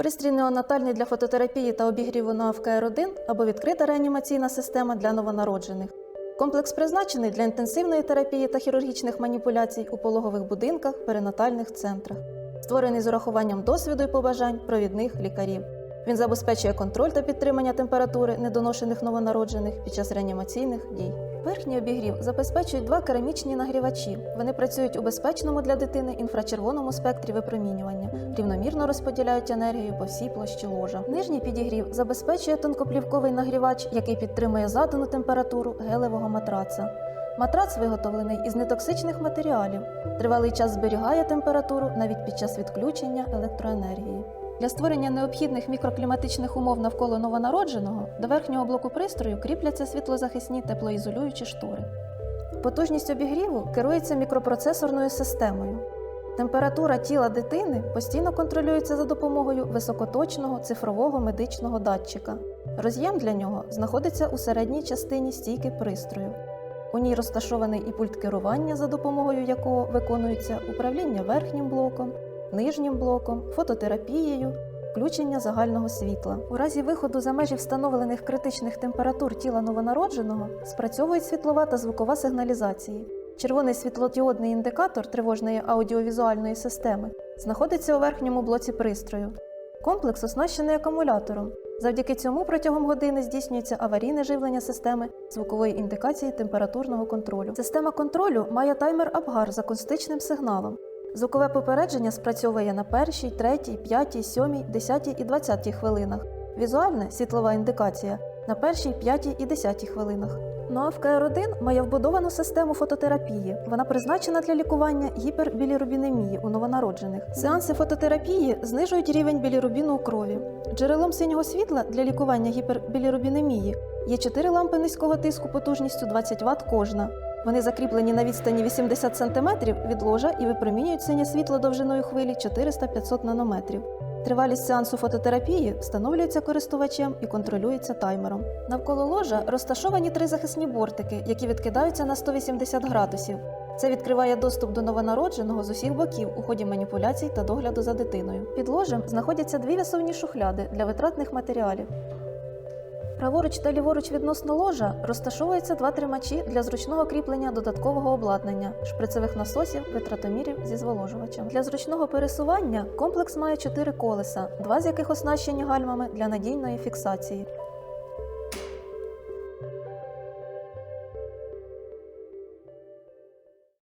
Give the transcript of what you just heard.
Пристрій неонатальний для фототерапії та обігріву на АФКР-1 або відкрита реанімаційна система для новонароджених. Комплекс призначений для інтенсивної терапії та хірургічних маніпуляцій у пологових будинках, перинатальних центрах. Створений з урахуванням досвіду і побажань провідних лікарів. Він забезпечує контроль та підтримання температури недоношених новонароджених під час реанімаційних дій. Верхній обігрів забезпечують два керамічні нагрівачі. Вони працюють у безпечному для дитини інфрачервоному спектрі випромінювання, рівномірно розподіляють енергію по всій площі ложа. Нижній підігрів забезпечує тонкоплівковий нагрівач, який підтримує задану температуру гелевого матраца. Матрац виготовлений із нетоксичних матеріалів. Тривалий час зберігає температуру навіть під час відключення електроенергії. Для створення необхідних мікрокліматичних умов навколо новонародженого до верхнього блоку пристрою кріпляться світлозахисні теплоізолюючі штори. Потужність обігріву керується мікропроцесорною системою. Температура тіла дитини постійно контролюється за допомогою високоточного цифрового медичного датчика. Роз'єм для нього знаходиться у середній частині стійки пристрою. У ній розташований і пульт керування, за допомогою якого виконується управління верхнім блоком, нижнім блоком, фототерапією, включення загального світла. У разі виходу за межі встановлених критичних температур тіла новонародженого спрацьовують світлова та звукова сигналізації. Червоний світлодіодний індикатор тривожної аудіовізуальної системи знаходиться у верхньому блоці пристрою. Комплекс оснащений акумулятором. Завдяки цьому протягом години здійснюється аварійне живлення системи звукової індикації температурного контролю. Система контролю має таймер Апгар з акустичним сигналом. Звукове попередження спрацьовує на першій, третій, п'ятій, сьомій, десятій і двадцятій хвилинах. Візуальне світлова індикація на першій, п'ятій і десятій хвилинах. Ну а ФКР-1 має вбудовану систему фототерапії. Вона призначена для лікування гіпербілірубінемії у новонароджених. Сеанси фототерапії знижують рівень білірубіну у крові. Джерелом синього світла для лікування гіпербілірубінемії є 4 лампи низького тиску потужністю 20 Вт кожна. Вони закріплені на відстані 80 см від ложа і випромінюють синє світло довжиною хвилі 400-500 нанометрів. Тривалість сеансу фототерапії встановлюється користувачем і контролюється таймером. Навколо ложа розташовані три захисні бортики, які відкидаються на 180 градусів. Це відкриває доступ до новонародженого з усіх боків у ході маніпуляцій та догляду за дитиною. Під ложем знаходяться дві висувні шухляди для витратних матеріалів. Праворуч та ліворуч відносно ложа розташовуються два тримачі для зручного кріплення додаткового обладнання, шприцевих насосів, витратомірів зі зволожувачем. Для зручного пересування комплекс має чотири колеса, два з яких оснащені гальмами для надійної фіксації.